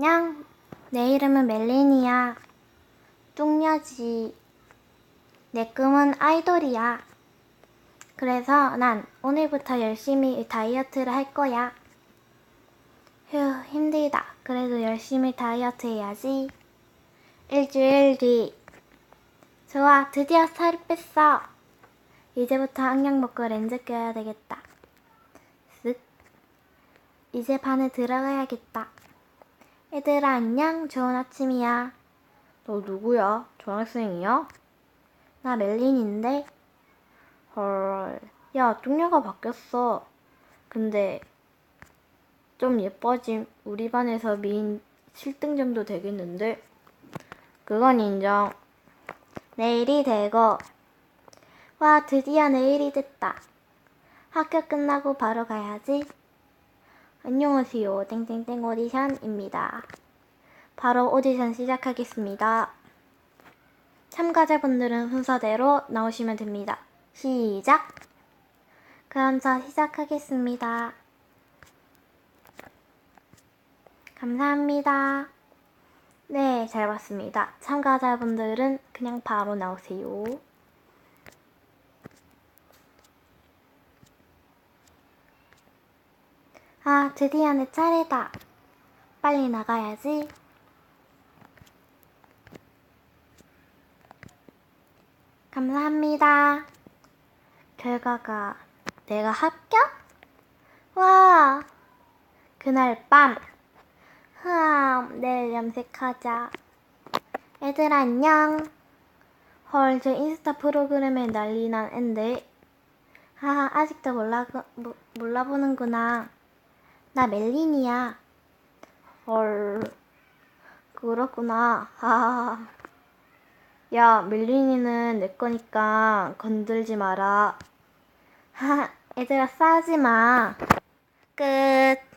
안녕. 내 이름은 멜린이야. 뚱녀지. 내 꿈은 아이돌이야. 그래서 난 오늘부터 열심히 다이어트를 할 거야. 휴, 힘들다. 그래도 열심히 다이어트 해야지. 일주일 뒤. 좋아, 드디어 살을 뺐어. 이제부터 안경 먹고 렌즈 껴야 되겠다. 쓱. 이제 반에 들어가야겠다. 얘들아 안녕. 좋은 아침이야. 너 누구야? 전학생이야? 나 멜린인데. 헐야 뚱녀가 바뀌었어. 근데 좀 예뻐짐. 우리 반에서 미인 7등 정도 되겠는데? 그건 인정. 내일이 되고 와 드디어 내일이 됐다. 학교 끝나고 바로 가야지 안녕하세요. 땡땡땡 오디션입니다. 바로 오디션 시작하겠습니다. 참가자분들은 순서대로 나오시면 됩니다. 시작! 그럼 저 시작하겠습니다. 감사합니다. 네, 잘 봤습니다. 참가자분들은 그냥 바로 나오세요. 아, 드디어 내 차례다. 빨리 나가야지. 감사합니다. 결과가 내가 합격? 와, 그날 밤. 흠, 내일 염색하자. 애들 안녕. 헐, 저 인스타 프로그램에 난리 난 앤데. 하하, 아직도 몰라, 모- 몰라보는구나. 나 멜린이야. 헐, 그렇구나. 하하. 야, 멜린이는 내 거니까 건들지 마라. 하하, 얘들아 싸우지 마. 끝.